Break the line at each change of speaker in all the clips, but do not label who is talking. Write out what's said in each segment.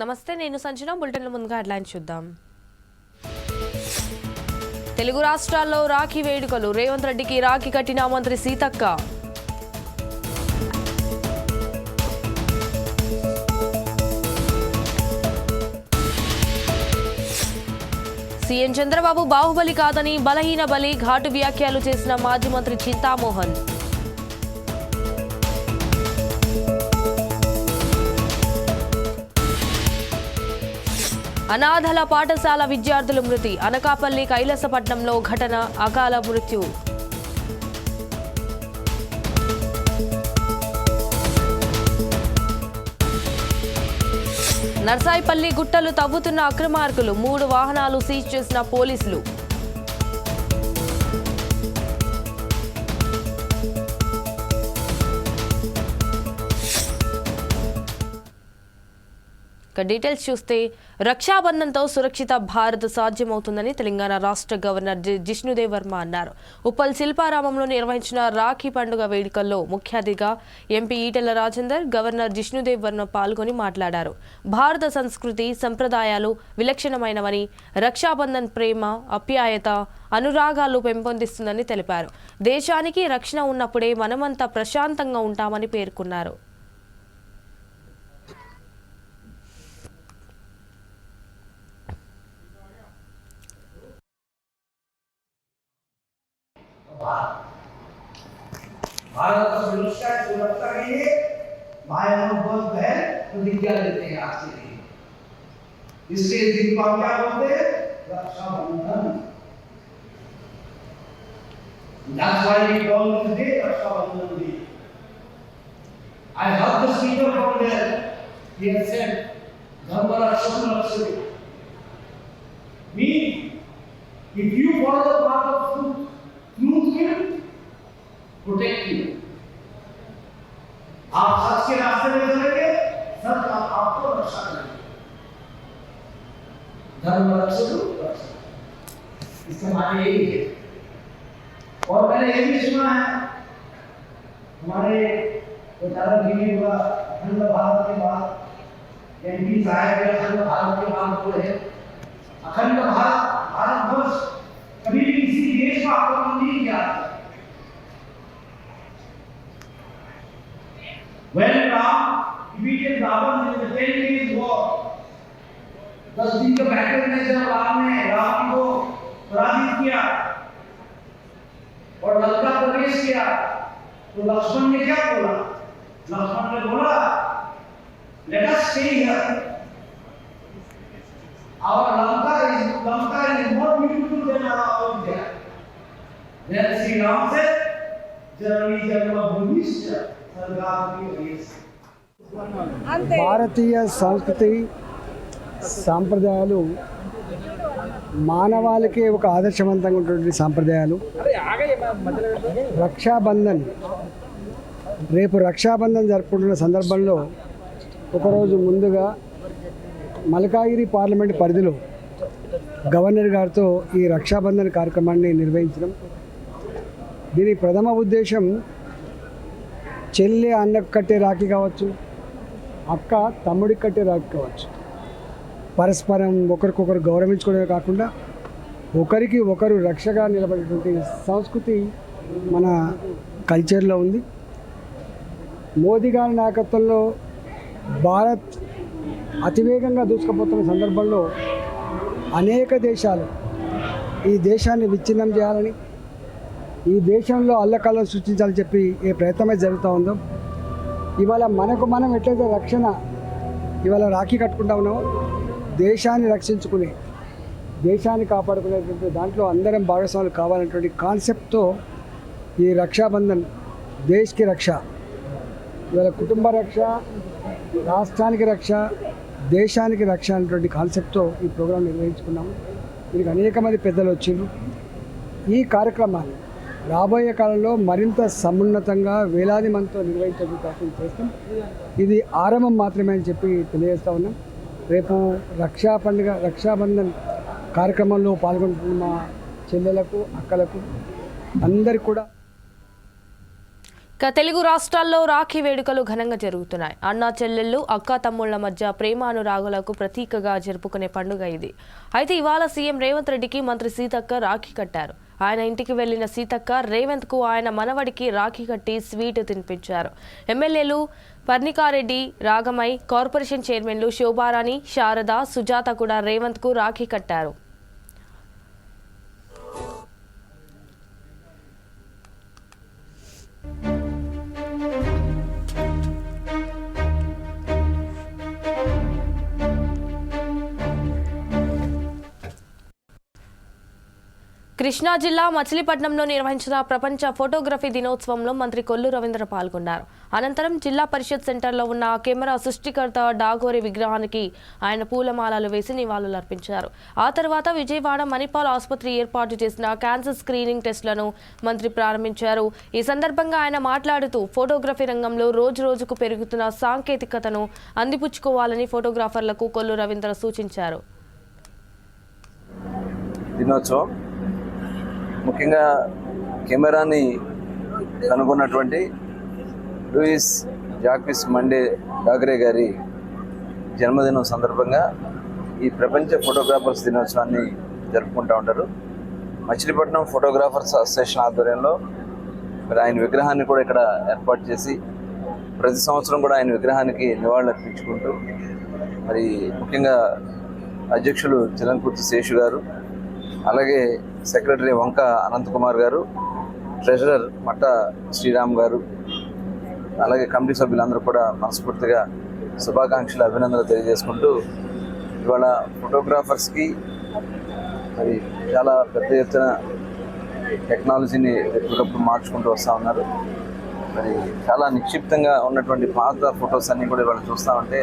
నమస్తే నేను సంచన బులెటిన్ల ముందుగా హెడ్లైన్ చూద్దాం. తెలుగు రాష్ట్రాల్లో రాఖీ వేడుకలు. రేవంత్ రెడ్డికి రాఖీ కట్టిన మంత్రి సీతక్క. సీఎం చంద్రబాబు బాహుబలి కాదని బలహీన బలి ఘాటు వ్యాఖ్యలు చేసిన మాజీ మంత్రి చింతామోహన్. అనాథల పాఠశాల విద్యార్థుల మృతి. అనకాపల్లి కైలాసపట్నంలో ఘటన అకాల మృత్యు. నర్సాయిపల్లి గుట్టలు తవ్వుతున్న అక్రమార్కులు. మూడు వాహనాలు సీజ్ చేసిన పోలీసులు. ఇక డీటెయిల్స్ చూస్తే రక్షాబంధన్తో సురక్షిత భారత్ సాధ్యమవుతుందని తెలంగాణ రాష్ట్ర గవర్నర్ జి- జిష్ణుదేవ్ వర్మ అన్నారు. ఉప్పల్ శిల్పారామంలో నిర్వహించిన రాఖీ పండుగ వేడుకల్లో ముఖ్య అతిథిగా ఎంపీ ఈటెల రాజేందర్ గవర్నర్ జిష్ణుదేవ్ వర్మ పాల్గొని మాట్లాడారు. భారత సంస్కృతి సంప్రదాయాలు విలక్షణమైనవని రక్షాబంధన్ ప్రేమ అప్యాయత అనురాగాలు పెంపొందిస్తుందని తెలిపారు. దేశానికి రక్షణ ఉన్నప్పుడే మనమంతా ప్రశాంతంగా ఉంటామని పేర్కొన్నారు.
भारत का सुरक्षा के लिए भाई अनुबंध बहन प्रतिज्ञा लेते हैं आज के दिन इसलिए इस दिन को क्या बोलते हैं Raksha Bandhan That's why we call this day Rakshabandhan Day. I heard the speaker from there. He had said, Dharma Raksham Raksham. Mean, if you protect you. आप सच के रास्ते में चलेंगे आप आपको रक्षा करेंगे। धर्म रक्षक इसका माने यही है। और मैंने ये भी सुना है, हमारे बेचारा दिल्ली हुआ, अखंड भारत के बाद एमपी साहब के अखंड भारत के बाद बोले अखंड भारत भारत वर्ष कभी भी किसी देश का आक्रमण नहीं किया When Ram defeated Ravan in the ten days war, दस दिन का बैटल में जब राम ने राम को पराजित किया और लंका प्रवेश किया तो लक्ष्मण ने क्या बोला लक्ष्मण ने बोला let us stay here our lanka is lanka is more beautiful than our own Ayodhya then Sri Ram said जन्मभूमिश्च स्वर्गादपि वयस्य
భారతీయ సంస్కృతి సాంప్రదాయాలు మానవాళికి ఒక ఆదర్శవంతంగా ఉన్నటువంటి సాంప్రదాయాలు. రక్షాబంధన్ రేపు రక్షాబంధన్ జరుపుకుంటున్న సందర్భంలో ఒకరోజు ముందుగా మల్కాగిరి పార్లమెంట్ పరిధిలో గవర్నర్ గారితో ఈ రక్షాబంధన్ కార్యక్రమాన్ని నిర్వహించడం. దీని ప్రథమ ఉద్దేశం చెల్లి అన్నకు కట్టే రాఖీ కావచ్చు అక్క తమ్ముడికి కట్టే రాఖీ కావచ్చు. పరస్పరం ఒకరికొకరు గౌరవించుకోవడమే కాకుండా ఒకరికి ఒకరు రక్షగా నిలబడేటువంటి సంస్కృతి మన కల్చర్లో ఉంది. మోదీ గారి నాయకత్వంలో భారత్ అతివేగంగా దూసుకుపోతున్న సందర్భంలో అనేక దేశాలు ఈ దేశాన్ని విచ్ఛిన్నం చేయాలని ఈ దేశంలో అల్లకల్లం సృష్టించాలని చెప్పి ఏ ప్రయత్నమే జరుగుతూ ఉందో. ఇవాళ మనకు మనం ఎట్లయితే రక్షణ ఇవాళ రాఖీ కట్టుకుంటా ఉన్నామో దేశాన్ని రక్షించుకుని దేశాన్ని కాపాడుకునేటువంటి దాంట్లో అందరం భాగస్వాములు కావాలనేటువంటి కాన్సెప్ట్తో ఈ రక్షాబంధన్ దేశ్కి రక్ష. ఇవాళ కుటుంబ రక్ష రాష్ట్రానికి రక్ష దేశానికి రక్ష అనేటువంటి కాన్సెప్ట్తో ఈ ప్రోగ్రాం నిర్వహించుకున్నాము. దీనికి అనేక మంది పెద్దలు వచ్చిండ్రు. ఈ కార్యక్రమాన్ని రాబోయే కాలంలో మరింత సమున్నతంగా వేలాది మందితో నిర్వహించే ప్రయత్నం చేస్తాం. ఇది ఆరంభం మాత్రమే అని చెప్పి తెలియజేస్తా ఉన్నాం. రేపు రక్షా పండుగ రక్షాబంధన్ కార్యక్రమంలో పాల్గొంటున్న మా చెల్లెలకు అక్కలకు అందరికి కూడా
ఇక తెలుగు రాష్ట్రాల్లో రాఖీ వేడుకలు ఘనంగా జరుగుతున్నాయి. అన్నా చెల్లెళ్ళు అక్క తమ్ముళ్ళ మధ్య ప్రేమానురాగులకు ప్రతీకగా జరుపుకునే పండుగ ఇది. అయితే ఇవాళ సీఎం రేవంత్ రెడ్డికి మంత్రి సీతక్క రాఖీ కట్టారు. ఆయన ఇంటికి వెళ్ళిన సీతక్క రేవంత్కు ఆయన మనవడికి రాఖీ కట్టి స్వీట్ తినిపించారు. ఎమ్మెల్యేలు పర్ణికారెడ్డి రాగమై కార్పొరేషన్ చైర్మన్లు శోభారాణి శారద సుజాత కూడా రేవంత్కు రాఖీ కట్టారు. కృష్ణా జిల్లా మచిలీపట్నంలో నిర్వహించిన ప్రపంచ ఫోటోగ్రఫీ దినోత్సవంలో మంత్రి కొల్లు రవీంద్ర పాల్గొన్నారు. అనంతరం జిల్లా పరిషత్ సెంటర్లో ఉన్న కెమెరా సృష్టికర్త డాగోరి విగ్రహానికి ఆయన పూలమాలలు వేసి నివాళులర్పించారు ఆ తర్వాత విజయవాడ మణిపాల్ ఆసుపత్రి ఏర్పాటు చేసిన క్యాన్సర్ స్క్రీనింగ్ టెస్టులను మంత్రి ప్రారంభించారు. ఈ సందర్భంగా ఆయన మాట్లాడుతూ ఫోటోగ్రఫీ రంగంలో రోజు రోజుకు పెరుగుతున్న సాంకేతికతను అందిపుచ్చుకోవాలని ఫోటోగ్రాఫర్లకు కొల్లు రవీంద్ర సూచించారు.
దినోత్సవం ముఖ్యంగా కెమెరాని కనుగొన్నటువంటి లూయిస్ జాక్విస్ మండే డాగరే గారి జన్మదినం సందర్భంగా ఈ ప్రపంచ ఫోటోగ్రాఫర్స్ దినోత్సవాన్ని జరుపుకుంటూ ఉంటారు. మచిలీపట్నం ఫోటోగ్రాఫర్స్ అసోసియేషన్ ఆధ్వర్యంలో మరి ఆయన విగ్రహాన్ని కూడా ఇక్కడ ఏర్పాటు చేసి ప్రతి సంవత్సరం కూడా ఆయన విగ్రహానికి నివాళులు అర్పించుకుంటూ మరి ముఖ్యంగా అధ్యక్షులు చిలంకుర్తి శేషు గారు అలాగే సెక్రటరీ వంక అనంతకుమార్ గారు ట్రెజరర్ మట్ట శ్రీరామ్ గారు అలాగే కమిటీ సభ్యులందరూ కూడా మనస్ఫూర్తిగా శుభాకాంక్షలు అభినందనలు తెలియజేసుకుంటూ ఇవాళ ఫోటోగ్రాఫర్స్కి మరి చాలా పెద్ద ఎత్తున టెక్నాలజీని ఎప్పటికప్పుడు మార్చుకుంటూ వస్తూ ఉన్నారు. మరి చాలా నిక్షిప్తంగా ఉన్నటువంటి పాత ఫొటోస్ అన్నీ కూడా ఇవాళ చూస్తూ ఉంటే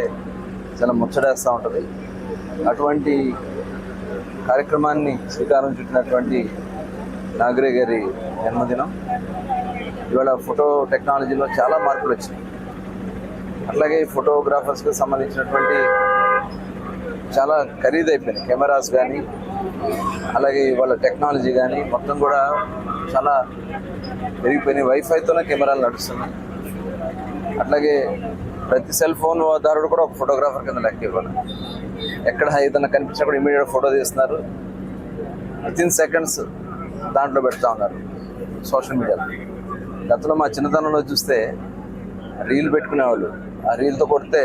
చాలా ముచ్చటేస్తూ ఉంటుంది. అటువంటి కార్యక్రమాన్ని శ్రీకారం చుట్టినటువంటి నాగరే గారి జన్మదినం. ఇవాళ ఫోటో టెక్నాలజీలో చాలా మార్పులు వచ్చినాయి. అట్లాగే ఫోటోగ్రాఫర్స్కి సంబంధించినటువంటి చాలా ఖరీదైపోయినాయి. కెమెరాస్ కానీ అలాగే వాళ్ళ టెక్నాలజీ కానీ మొత్తం కూడా చాలా పెరిగిపోయినాయి. వైఫైతోనే కెమెరాలు నడుస్తున్నాయి. అట్లాగే ప్రతి సెల్ ఫోన్ దారుడు కూడా ఒక ఫోటోగ్రాఫర్ కింద లెక్క ఇవ్వాలి. ఎక్కడ ఏదైనా కనిపించినా కూడా ఇమీడియట్ ఫోటో తీస్తున్నారు. విత్ ఇన్ సెకండ్స్ దాంట్లో పెడతా ఉన్నారు సోషల్ మీడియాలో గతంలో మా చిన్నతనంలో చూస్తే రీల్ పెట్టుకునేవాళ్ళు. ఆ రీల్తో కొడితే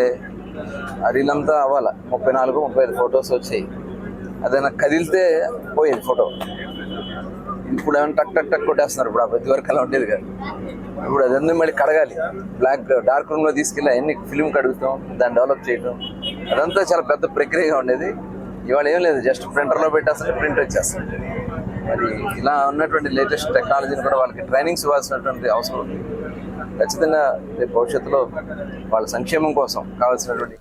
ఆ రీల్ అంతా అవ్వాలి. ముప్పై నాలుగు ముప్పై ఐదు ఫొటోస్ వచ్చాయి. అదైనా కదిలితే పోయేది ఫోటో ఇప్పుడు ఏమైనా టక్ టక్ టక్ కొట్టేస్తున్నారు. ఇప్పుడు ఆ ప్రతి వరకు అలా ఉండేది కాదు. ఇప్పుడు అదన్నీ మళ్ళీ కడగాలి. బ్లాక్ డార్క్ రూమ్లో తీసుకెళ్ళి అన్ని ఫిలిం కడుగుతాం దాన్ని డెవలప్ చేయడం అదంతా చాలా పెద్ద ప్రక్రియగా ఉండేది. ఇవాళ ఏం లేదు జస్ట్ ప్రింటర్లో పెట్టేస్తే ప్రింట్ వచ్చేస్తుంది. మరి ఇలా ఉన్నటువంటి లేటెస్ట్ టెక్నాలజీని కూడా వాళ్ళకి ట్రైనింగ్స్ ఇవ్వాల్సినటువంటి అవసరం ఉంది. ఖచ్చితంగా రేపు భవిష్యత్తులో వాళ్ళ సంక్షేమం కోసం కావాల్సినటువంటి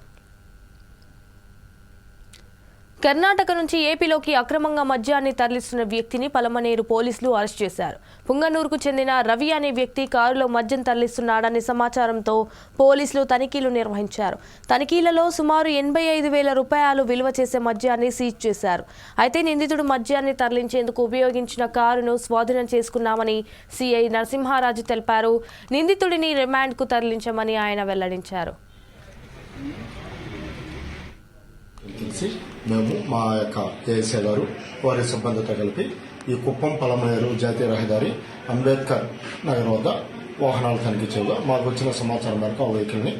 కర్ణాటక నుంచి ఏపీలోకి అక్రమంగా మద్యాన్ని తరలిస్తున్న వ్యక్తిని పలమనేరు పోలీసులు అరెస్ట్ చేశారు. పుంగనూరుకు చెందిన రవి అనే వ్యక్తి కారులో మద్యం తరలిస్తున్నాడనే సమాచారంతో పోలీసులు తనిఖీలు నిర్వహించారు. తనిఖీలలో సుమారు ఎనభై ఐదు వేల రూపాయలు విలువ చేసే మద్యాన్ని సీజ్ చేశారు. అయితే నిందితుడు మద్యాన్ని తరలించేందుకు ఉపయోగించిన కారును స్వాధీనం చేసుకున్నామని సిఐ నరసింహారాజు తెలిపారు. నిందితుడిని రిమాండ్కు తరలించమని ఆయన వెల్లడించారు.
తెలిసి మేము మా యొక్క ఏఎస్ఐ గారు వారి సిబ్బందితో కలిపి ఈ కుప్పం పలమనేరు జాతీయ రహదారి అంబేద్కర్ నగర్ వద్ద వాహనాలు తనిఖీ చేయగా మాకు వచ్చిన సమాచారం మేరకు ఆ వెహికల్ని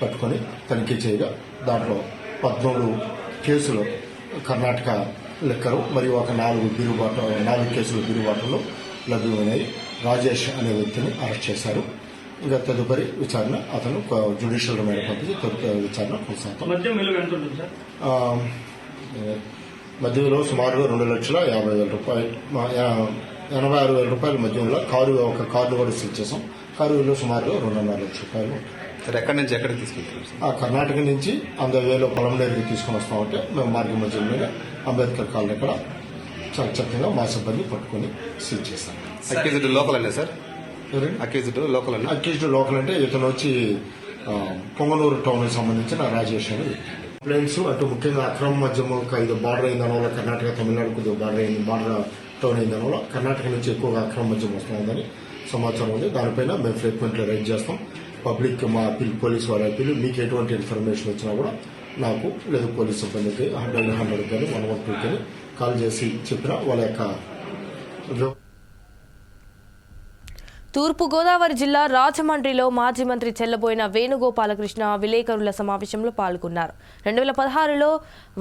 పట్టుకొని తనిఖీ చేయగా దాంట్లో పద్నాలుగు కేసులు కర్ణాటక లెక్కరు మరియు ఒక నాలుగు బిరుబాటు నాలుగు కేసులు బిరుబాటులు లభ్యమైనవి. రాజేష్ అనే వ్యక్తిని అరెస్ట్ చేశారు. ఇంకా తదుపరి విచారణ అతను జ్యుడిషియల్ రిమాండ్ పంపించి తదుపరి విచారణ కొనసాగుతాం. మద్యంలో సుమారుగా రెండు లక్షల యాభై వేల రూపాయలు ఎనభై ఆరు వేల రూపాయల మద్యంలో కారు ఒక కారును కూడా సీల్ చేసాం కారు విలువ సుమారుగా రెండున్నర లక్షల రూపాయలు
సార్ ఎక్కడి నుంచి ఎక్కడికి
ఆ కర్ణాటక నుంచి అంద వేలో పొలంనేరుకి తీసుకొని వస్తామంటే మేము మార్గం మధ్య మీద అంబేద్కర్ కాలనీ ఇక్కడ చాలా చక్కగా మా సిబ్బంది పట్టుకొని సీల్ చేస్తాం.
లోకల్ అല്ലേ సార్? అక్యూజ్డ్ లోకల్ అంటే
అక్యూజ్డ్ లోకల్ అంటే ఇతను వచ్చి పొంగనూరు టౌన్కి సంబంధించిన రాజేష్ అని. ప్లేన్స్ అటు ముఖ్యంగా అక్రమ మధ్యమ ఇది బార్డర్ అయిన దానివల్ల కర్ణాటక తమిళనాడు కొద్దిగా బార్డర్ అయింది బార్డర్ టౌన్ అయిన దానివల్ల కర్ణాటక నుంచి ఎక్కువగా అక్రమ మద్యం వస్తుందని సమాచారం ఉంది. దానిపైన మేము ఫ్రీక్వెంట్లీ రైడ్ చేస్తాం. పబ్లిక్ మా అప్పీల్ పోలీస్ వారి అప్పీల్ మీకు ఎటువంటి ఇన్ఫర్మేషన్ వచ్చినా కూడా నాకు లేదా పోలీస్ సిబ్బందికి హండ్రెడ్ హండ్రెడ్ కానీ వన్ వన్ టూ కానీ కాల్ చేసి చెప్పిన వాళ్ళ యొక్క
తూర్పుగోదావరి జిల్లా రాజమండ్రిలో మాజీ మంత్రి చెల్లబోయిన వేణుగోపాలకృష్ణ విలేకరుల సమావేశంలో పాల్గొన్నారు. రెండు వేల పదహారులో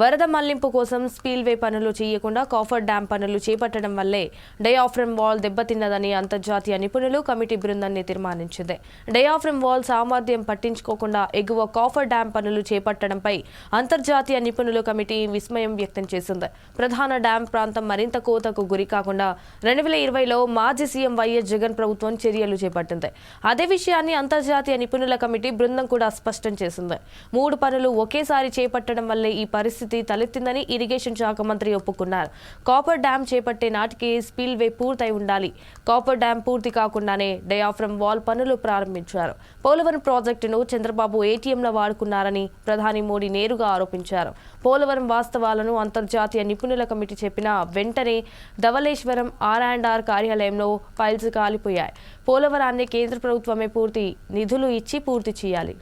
వరద మళ్ళింపు కోసం స్పీల్వే పనులు చేయకుండా కాఫర్ డ్యాం పనులు చేపట్టడం వల్లే డయాఫ్రమ్ వాల్ దెబ్బతిన్నదని అంతర్జాతీయ నిపుణులు కమిటీ బృందాన్ని తీర్మానించింది. డయాఫ్రమ్ వాల్ సామర్థ్యం పట్టించుకోకుండా ఎగువ కాఫర్ డ్యాం పనులు చేపట్టడంపై అంతర్జాతీయ నిపుణుల కమిటీ విస్మయం వ్యక్తం చేసింది. ప్రధాన డ్యాం ప్రాంతం మరింత కోతకు గురి కాకుండా రెండు వేల ఇరవైలో మాజీ సీఎం వైఎస్ జగన్ ప్రభుత్వం చర్యలు చేపట్టింది. అదే విషయాన్ని అంతర్జాతీయ నిపుణుల కమిటీ బృందం కూడా స్పష్టం చేసింది. మూడు పనులు ఒకేసారి చేపట్టడం వల్లే ఈ పరిస్థితి తలెత్తిందని ఇరిగేషన్ శాఖ మంత్రి ఒప్పుకున్నారు. కాపర్ డ్యాం చేపట్టే నాటికి స్పిల్వే పూర్తయి ఉండాలి. కాపర్ డ్యాం పూర్తి కాకుండానే డయాఫ్రమ్ వాల్ పనులు ప్రారంభించారు. పోలవరం ప్రాజెక్టును చంద్రబాబు ఏటీఎంల వాడుకున్నారని ప్రధాని మోడీ నేరుగా ఆరోపించారు. పోలవరం వాస్తవాలను అంతర్జాతీయ నిపుణుల కమిటీ చెప్పిన వెంటనే ధవలేశ్వరం ఆర్ అండ్ ఆర్ కార్యాలయంలో ఫైల్స్ కాలిపోయాయి. పోలవరాన్ని కేంద్ర ప్రభుత్వమే పూర్తి నిధులు ఇచ్చి పూర్తి చేయాలి.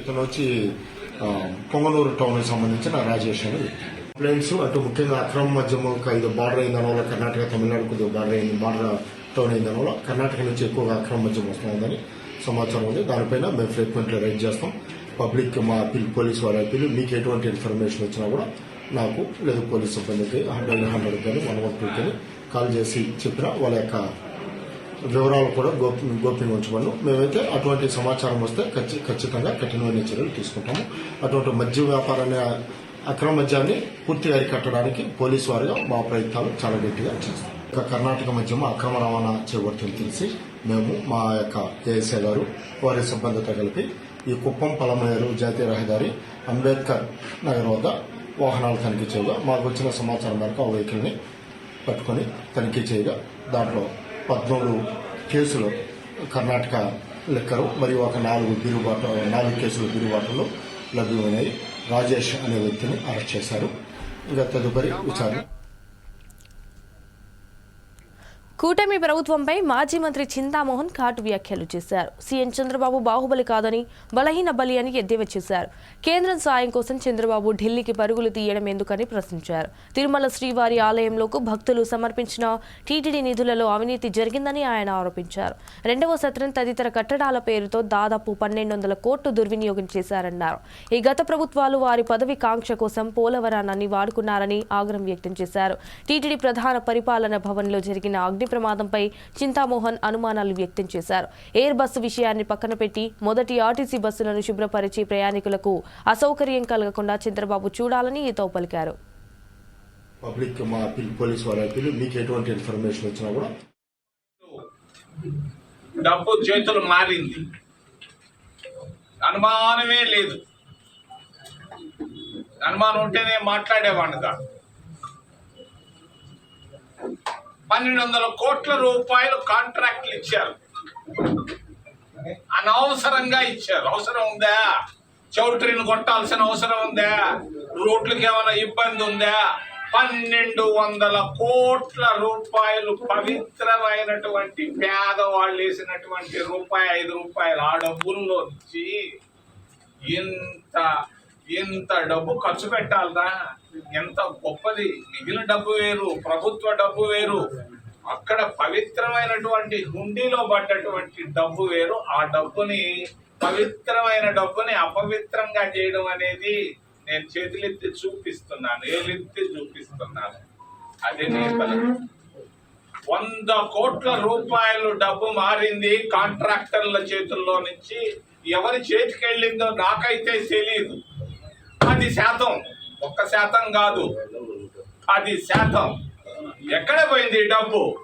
ఇతను వచ్చి పొంగనూరు టౌన్ సంబంధించిన రాజేష్ అని కంప్లైంట్స్ అటు ముఖ్యంగా అక్రమ మధ్యమ ఇది బార్డర్ అయిన వల్ల కర్ణాటక తమిళనాడు కొద్దిగా బార్డర్ అయింది బార్డర్ టౌన్ అయిన వల్ల కర్ణాటక నుంచి ఎక్కువగా అక్రమ మద్యం వస్తుందని సమాచారం ఉంది. దానిపైన మేము ఫ్రీక్వెంట్లీ రైడ్ చేస్తాం. పబ్లిక్ మా అప్పీల్ పోలీస్ వాళ్ళ అప్పీల్ మీకు ఎటువంటి ఇన్ఫర్మేషన్ వచ్చినా కూడా నాకు లేదు పోలీస్ సిబ్బందికి హండ్రెడ్ హండ్రెడ్ కానీ వన్ వన్ టూ కానీ కాల్ చేసి చెప్పిన వాళ్ళ యొక్క వివరాలు కూడా గోప్య గోప్యంగా ఉంచబడను మేమైతే అటువంటి సమాచారం వస్తే ఖచ్చి- ఖచ్చితంగా కఠినమైన చర్యలు తీసుకుంటాము. అటువంటి మద్య వ్యాపారాన్ని అక్రమ మద్యాన్ని పూర్తిగా అరికట్టడానికి పోలీసు వారిగా మా ప్రయత్నాలు చాలా గట్టిగా చేస్తాం. ఇక కర్ణాటక మద్యం అక్రమ రవాణా చేయబడుతుంది తెలిసి మేము మా యొక్క ఏఎస్ఐ గారు వారి సిబ్బందితో కలిపి ఈ కుప్పం పలమయ్యారు జాతీయ రహదారి అంబేద్కర్ నగర్ వద్ద వాహనాలు తనిఖీ చేయగా మాకు వచ్చిన సమాచారం మేరకు ఆ వెహికల్ని పట్టుకొని తనిఖీ చేయగా దాంట్లో పద్నాలుగు కేసులు కర్ణాటక లెక్కరు మరియు ఒక నాలుగు తిరుగుబాటు నాలుగు కేసులు బిరుబాటులో లభ్యమైనవి. రాజేష్ అనే వ్యక్తిని అరెస్ట్ చేశారు. ఇంకా తదుపరి విచారణ
కూటమి ప్రభుత్వంపై మాజీ మంత్రి చింతామోహన్ ఘాటు వ్యాఖ్యలు చేశారు. సీఎం చంద్రబాబు బాహుబలి కాదని బలహీన బలి అని ఎద్దేవా చేశారు. కేంద్రం సాయం కోసం చంద్రబాబు ఢిల్లీకి పరుగులు తీయడం ఎందుకని ప్రశ్నించారు. తిరుమల శ్రీవారి ఆలయంలోకి భక్తులు సమర్పించిన టీటీడీ నిధులలో అవినీతి జరిగిందని ఆయన ఆరోపించారు. రెండవ సత్రం తదితర కట్టడాల పేరుతో దాదాపు పన్నెండు వందల కోట్లు దుర్వినియోగం చేశారన్నారు. ఈ గత ప్రభుత్వాలు వారి పదవి కాంక్ష కోసం పోలవరాన్ని వాడుకున్నారని ఆగ్రహం వ్యక్తం చేశారు. టీటీడీ ప్రధాన పరిపాలన భవన్లో జరిగిన అగ్ని ప్రమాదంపై చింతామోహన్ అనుమానాలు వ్యక్తం చేశారు. ఎయిర్ బస్సు విషయాన్ని పక్కన పెట్టి మొదటి ఆర్టీసీ బస్సులను శుభ్రపరిచి ప్రయాణికులకు అసౌకర్యం కలగకుండా చంద్రబాబు చూడాలని హితవు పలికారు
పబ్లిక్ మా అప్పీల్ పోలీస్ వారి అప్పీల్ మీకు ఎటువంటి ఇన్ఫర్మేషన్ వచ్చినా కూడా
డబ్బు చేతులు మారింది. అనుమానమే లేదు. అనుమానం ఉంటేనే మాట్లాడేవాడిని కాదు పన్నెండు వందల కోట్ల రూపాయలు కాంట్రాక్ట్లు ఇచ్చారు. అనవసరంగా ఇచ్చారు. అవసరం ఉందా? చౌట్రీని కొట్టాల్సిన అవసరం ఉందా? రోడ్లకి ఏమైనా ఇబ్బంది ఉందా? పన్నెండు వందల కోట్ల రూపాయలు పవిత్రమైనటువంటి పేదవాళ్ళు వేసినటువంటి రూపాయి ఐదు రూపాయలు ఆ డబ్బుల్లో నుంచి ఇంత ఇంత డబ్బు ఖర్చు పెట్టాలరా. ఎంత గొప్పది. మిగిలిన డబ్బు వేరు ప్రభుత్వ డబ్బు వేరు. అక్కడ పవిత్రమైనటువంటి హుండీలో పడ్డటువంటి డబ్బు వేరు. ఆ డబ్బుని పవిత్రమైన డబ్బుని అపవిత్రంగా చేయడం అనేది నేను చేతులెత్తి చూపిస్తున్నాను ఏలెత్తి చూపిస్తున్నాను. అదే నేను వంద కోట్ల రూపాయలు డబ్బు మారింది కాంట్రాక్టర్ల చేతుల్లో నుంచి. ఎవరి చేతికి వెళ్ళిందో నాకైతే తెలియదు పది శాతం. ఒక్క శాతం కాదు. పది శాతం. ఎక్కడ పోయింది డబ్బు?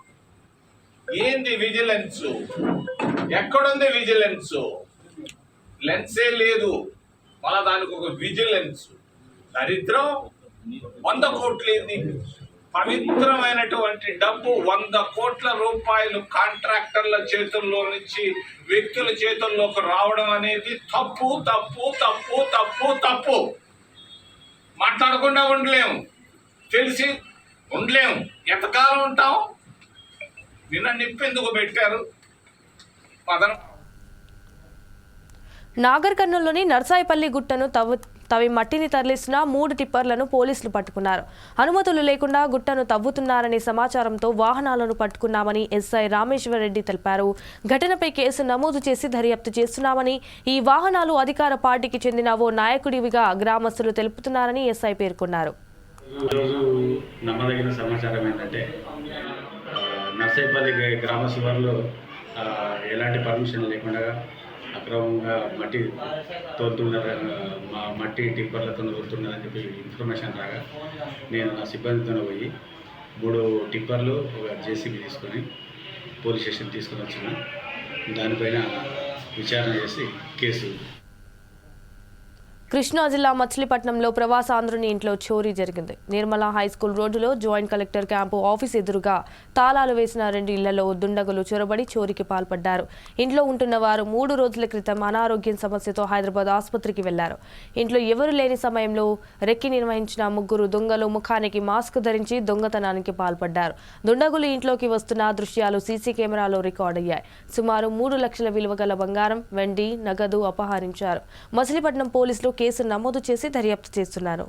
ఏంది విజిలెన్స్? ఎక్కడుంది విజిలెన్స్? లెన్సే లేదు. మళ్ళా దానికి ఒక విజిలెన్స్. దరిద్రం వంద కోట్లు ఏంది? పవిత్రమైనటువంటి డబ్బు వంద కోట్ల రూపాయలు కాంట్రాక్టర్ల చేతుల్లో నుంచి వ్యక్తుల చేతుల్లోకి రావడం అనేది తప్పు తప్పు తప్పు తప్పు తప్పు. మాట్లాడకుండా ఉండలేము. తెలిసి ఉండలేము. ఎంతకాలం ఉంటాం? నిన్న నిప్పెందుకు పెట్టారు? పదన
నాగర్ కర్నూలులోని నర్సాయిపల్లి గుట్టను తవ్వు తవి మట్టిని తరలిస్తున్న మూడు టిప్పర్లను పోలీసులు పట్టుకున్నారు. అనుమతులు లేకుండా గుట్టను తవ్వుతున్నారనే సమాచారంతో వాహనాలను పట్టుకున్నామని ఎస్ఐ రామేశ్వరరెడ్డి తెలిపారు. ఘటనపై కేసు నమోదు చేసి దర్యాప్తు చేస్తున్నామని ఈ వాహనాలు అధికార పార్టీకి చెందిన ఓ నాయకుడివిగా గ్రామస్తులు తెలుపుతున్నారని ఎస్ఐ పేర్కొన్నారు.
నమ్మదగిన సమాచారం ఏంటంటే నర్సైపల్లి గ్రామ ఎలాంటి పర్మిషన్ లేకుండా అక్రమంగా మట్టి తోలుతున్నారు మా మట్టి టిప్పర్లతో తోలుతున్నారని చెప్పి ఇన్ఫర్మేషన్ రాగా నేను నా సిబ్బందితో పోయి మూడు టిప్పర్లు ఒక జేసీబీ తీసుకొని పోలీస్ స్టేషన్ తీసుకొని వచ్చిన. దానిపైన విచారణ చేసి కేసు
కృష్ణా జిల్లా మచిలీపట్నంలో ప్రవాసాంధ్రుని ఇంట్లో చోరీ జరిగింది. నిర్మల హై స్కూల్ రోడ్డులో జాయింట్ కలెక్టర్ క్యాంపు ఆఫీస్ ఎదురుగా తాళాలు వేసిన రెండు ఇళ్ళలో దుండగులు చొరబడి చోరీకి పాల్పడ్డారు. ఇంట్లో ఉంటున్న వారు మూడు రోజుల క్రితం అనారోగ్యం సమస్యతో హైదరాబాద్ ఆసుపత్రికి వెళ్ళారు. ఇంట్లో ఎవరు లేని సమయంలో రెక్కి నిర్వహించిన ముగ్గురు దొంగలు ముఖానికి మాస్క్ ధరించి దొంగతనానికి పాల్పడ్డారు. దుండగులు ఇంట్లోకి వస్తున్న దృశ్యాలు సీసీ కెమెరాలో రికార్డయ్యాయి సుమారు మూడు లక్షల విలువ గల బంగారం వెండి నగదు అపహరించారు. మచిలీపట్నం పోలీసులు కేసు నమోదు చేసి దర్యాప్తు చేస్తున్నారు.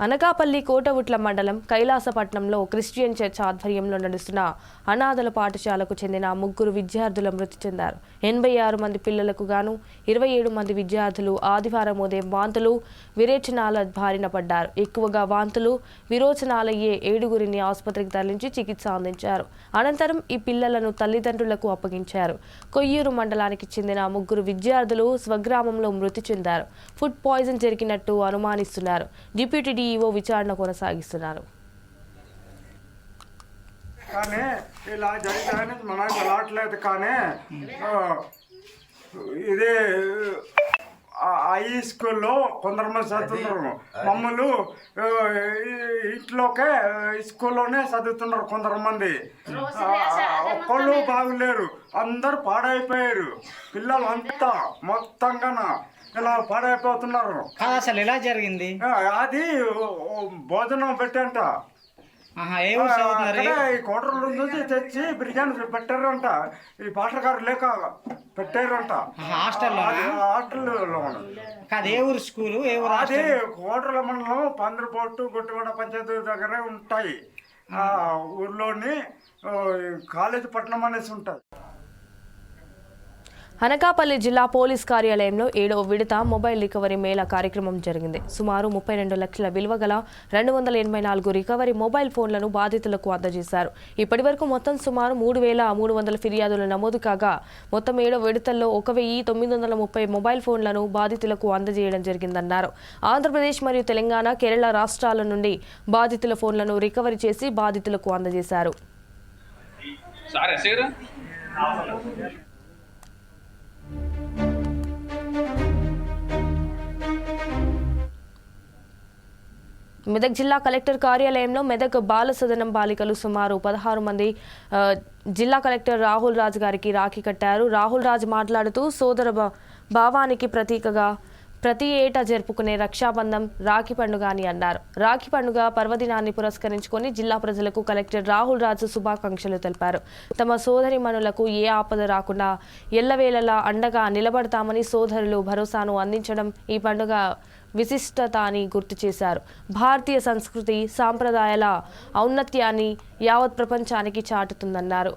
అనకాపల్లి కోటవుట్ల మండలం కైలాసపట్నంలో క్రిస్టియన్ చర్చ్ ఆధ్వర్యంలో నడుస్తున్న అనాథల పాఠశాలకు చెందిన ముగ్గురు విద్యార్థులు మృతి చెందారు. ఎనభై ఆరు మంది పిల్లలకు గాను ఇరవై ఏడు మంది విద్యార్థులు ఆదివారం ఉదయం వాంతులు విరేచనాల బారిన పడ్డారు. ఎక్కువగా వాంతులు విరోచనాలయ్యే ఏడుగురిని ఆసుపత్రికి తరలించి చికిత్స అందించారు. అనంతరం ఈ పిల్లలను తల్లిదండ్రులకు అప్పగించారు. కొయ్యూరు మండలానికి చెందిన ముగ్గురు విద్యార్థులు స్వగ్రామంలో మృతి చెందారు. ఫుడ్ పాయిజన్ జరిగినట్టు అనుమానిస్తున్నారు. డిప్యూటీ ఈఓ విచారణ కొనసాగిస్తున్నారు.
కానీ ఇలా జరిగిందని మనకు రావట్లేదు కానీ ఇది హై స్కూల్లో కొందరు మంది చదువుతున్నారు. మమ్మల్ని ఇంట్లోకే స్కూల్లోనే చదువుతున్నారు కొందరు మంది. ఒక్కళ్ళు బాగులేరు. అందరు పాడైపోయారు. పిల్లలు అంతా మొత్తంగా ఇలా పాడైపోతున్నారు?
కాదు అసలు ఎలా జరిగింది?
అది భోజనం పెట్టంట. ఈ కోటర్ల నుంచి తెచ్చి బిర్యానీ పెట్టారంట. ఈ పాటగారు లేక పెట్టారంట.
ఆహా, హాస్టల్లో
అది హాస్టల్లో
కాదు ఏ ఊరు స్కూలు? ఏ ఊరు
అది
హాస్టల్?
కోటర్ల మండలం పందిరిపోటు గుట్టిగూడ పంచాయతీ దగ్గరే ఉంటాయి. ఆ ఊర్లోని కాలేజీ పట్టణం అనేసి ఉంటుంది.
అనకాపల్లి జిల్లా పోలీస్ కార్యాలయంలో ఏడో విడత మొబైల్ రికవరీ మేళా కార్యక్రమం జరిగింది. సుమారు ముప్పై రెండు లక్షల విలువ గల రెండు వందల ఎనభై నాలుగు రికవరీ మొబైల్ ఫోన్లను బాధితులకు అందజేశారు. ఇప్పటి వరకు మొత్తం సుమారు మూడు వేల మూడు వందల ఫిర్యాదులు నమోదు కాగా మొత్తం ఏడో విడతల్లో ఒక వెయ్యి తొమ్మిది వందల ముప్పై మొబైల్ ఫోన్లను బాధితులకు అందజేయడం జరిగిందన్నారు. ఆంధ్రప్రదేశ్ మరియు తెలంగాణ కేరళ రాష్ట్రాల నుండి బాధితుల ఫోన్లను రికవరీ చేసి బాధితులకు అందజేశారు. మెదక్ జిల్లా కలెక్టర్ కార్యాలయంలో మెదక్ బాల సదనం బాలికలు సుమారు పదహారు మంది జిల్లా కలెక్టర్ రాహుల్ రాజ్ గారికి రాఖీ కట్టారు. రాహుల్ రాజ్ మాట్లాడుతూ సోదర భా- భావానికి ప్రతీకగా ప్రతి ఏటా జరుపుకునే రక్షాబంధం రాఖీ పండుగ అని అన్నారు. రాఖీ పండుగ పర్వదినాన్ని పురస్కరించుకొని జిల్లా ప్రజలకు కలెక్టర్ రాహుల్ రాజు శుభాకాంక్షలు తెలిపారు. తమ సోదరి మనులకు ఏ ఆపద రాకుండా ఎల్లవేళలా అండగా నిలబడతామని సోదరులు భరోసాను అందించడం ఈ పండుగ విశిష్టత అని గుర్తు చేశారు. భారతీయ సంస్కృతి సాంప్రదాయాల ఔన్నత్యాన్ని యావత్ ప్రపంచానికి చాటుతుందన్నారు.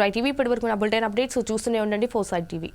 రైట్ టీవీ ఇప్పటివరకు నా బులెటిన్ అప్డేట్స్ చూస్తూనే ఉండండి. Four Side TV.